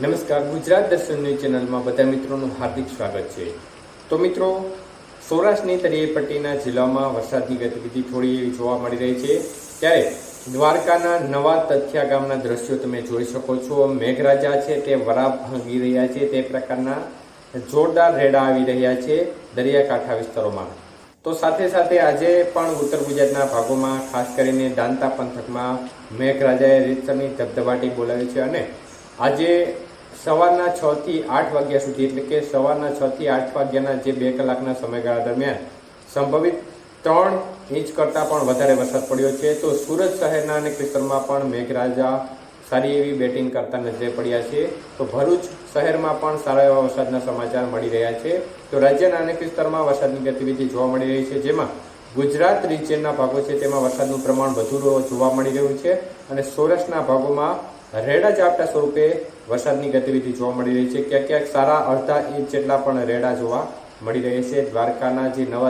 નમસ્કાર, ગુજરાત દર્શન ન્યૂઝ ચેનલમાં બધા મિત્રોનું હાર્દિક સ્વાગત છે. તો મિત્રો, સૌરાષ્ટ્રની તળિયે પટ્ટીના જિલ્લામાં વરસાદની ગતિવિધિ થોડી એવી જોવા મળી રહી છે. ત્યારે દ્વારકાના નવા તથ્યા ગામના દ્રશ્યો તમે જોઈ શકો છો. મેઘરાજા છે તે વરાપ ભાંગી રહ્યા છે. તે પ્રકારના જોરદાર રેડા આવી રહ્યા છે દરિયાકાંઠા વિસ્તારોમાં. તો સાથે સાથે આજે પણ ઉત્તર ગુજરાતના ભાગોમાં ખાસ કરીને દાંતા પંથકમાં મેઘરાજાએ રીતસરની ધબધબાટી બોલાવી છે અને આજે સવારના છ થી આઠ વાગ્યા સુધી, એટલે કે સવારના છ થી આઠ વાગ્યાના જે બે કલાકના સમયગાળા દરમિયાન સંભવિત ત્રણ ઇંચ કરતાં પણ વધારે વરસાદ પડ્યો છે. તો સુરત શહેરના અનેક વિસ્તારમાં પણ મેઘરાજા સારી એવી બેટિંગ કરતા નજરે પડ્યા છે. તો ભરૂચ શહેરમાં પણ સારા એવા વરસાદના સમાચાર મળી રહ્યા છે. તો રાજ્યના અનેક વિસ્તારમાં વરસાદની ગતિવિધિ જોવા મળી રહી છે. જેમાં ગુજરાત રિજિયનના ભાગો છે. તેમાં વરસાદનું પ્રમાણ વધુ જોવા મળી રહ્યું છે. અને સૌરાષ્ટ્રના ભાગોમાં રેડા ઝાપટા સ્વરૂપે વરસાદની ગતિવિધિ જોવા મળી રહી છે. ક્યાંક ક્યાંક સારા અડધા ઇંચ જેટલા પણ રેડા જોવા મળી રહ્યા છે. દ્વારકાના જે નવા